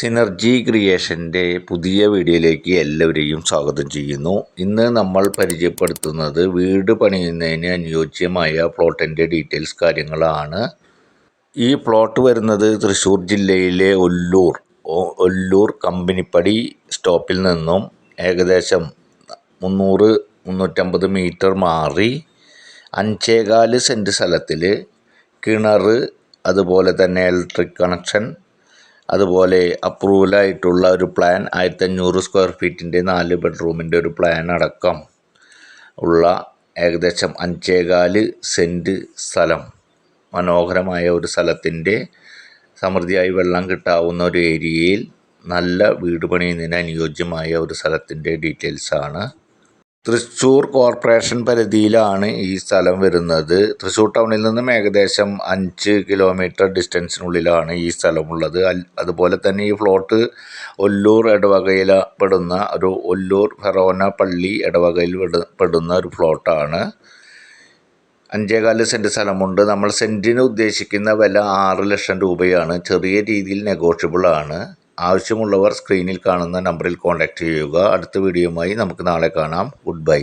Synergy ക്രിയേഷന്റെ പുതിയ വീഡിയോയിലേക്ക് എല്ലാവരെയും സ്വാഗതം ചെയ്യുന്നു. ഇന്ന് നമ്മൾ പരിചയപ്പെടുത്തുന്നത് വീട് പണിയുന്നതിന് അനുയോജ്യമായ പ്ലോട്ടിന്റെ ഡീറ്റെയിൽസ് കാര്യങ്ങളാണ്. ഈ പ്ലോട്ട് വരുന്നത് തൃശ്ശൂർ ജില്ലയിലെ ഒല്ലൂർ ഒല്ലൂർ കമ്പനിപ്പടി സ്റ്റോപ്പിൽ നിന്നും ഏകദേശം മുന്നൂറ് മുന്നൂറ്റമ്പത് മീറ്റർ മാറി അഞ്ചേകാൽ സെന്റ് സ്ഥലത്തിൽ കിണർ അതുപോലെ തന്നെ ഇലക്ട്രിക് കണക്ഷൻ അതുപോലെ അപ്രൂവലായിട്ടുള്ള ഒരു പ്ലാൻ ആയിരത്തി അഞ്ഞൂറ് സ്ക്വയർ ഫീറ്റിന്റെ നാല് ബെഡ്റൂമിന്റെ ഒരു പ്ലാൻ അടക്കം ഉള്ള ഏകദേശം അഞ്ചേകാൽ സെന്റ് സ്ഥലം. മനോഹരമായ ഒരു സ്ഥലത്തിന്റെ സമൃദ്ധിയായി വെള്ളം കിട്ടാവുന്ന ഒരു ഏരിയയിൽ നല്ല വീട് പണിയുന്നതിന് അനുയോജ്യമായ ഒരു സ്ഥലത്തിന്റെ ഡീറ്റെയിൽസാണ് തൃശ്ശൂർ കോർപ്പറേഷൻ പരിധിയിലാണ് ഈ സ്ഥലം വരുന്നത്. തൃശ്ശൂർ ടൗണിൽ നിന്നും ഏകദേശം അഞ്ച് കിലോമീറ്റർ ഡിസ്റ്റൻസിനുള്ളിലാണ് ഈ സ്ഥലമുള്ളത്. അതുപോലെ തന്നെ ഈ ഫ്ലോട്ട് ഒല്ലൂർ ഇടവകയിൽ പെടുന്ന ഒരു ഒല്ലൂർ ഫെറോന പള്ളി ഇടവകയിൽ പെടു- പെടുന്ന ഒരു ഫ്ലോട്ടാണ്. അഞ്ചേകാൽ സെന്റ് സ്ഥലമുണ്ട്. നമ്മൾ സെന്റിന് ഉദ്ദേശിക്കുന്ന വില ആറ് ലക്ഷം രൂപയാണ്. ചെറിയ രീതിയിൽ നെഗോഷ്യബിൾ ആണ്. ആവശ്യമുള്ളവർ സ്ക്രീനിൽ കാണുന്ന നമ്പറിൽ കോൺടാക്റ്റ് ചെയ്യുക. അടുത്ത വീഡിയോയുമായി നമുക്ക് നാളെ കാണാം. Good bye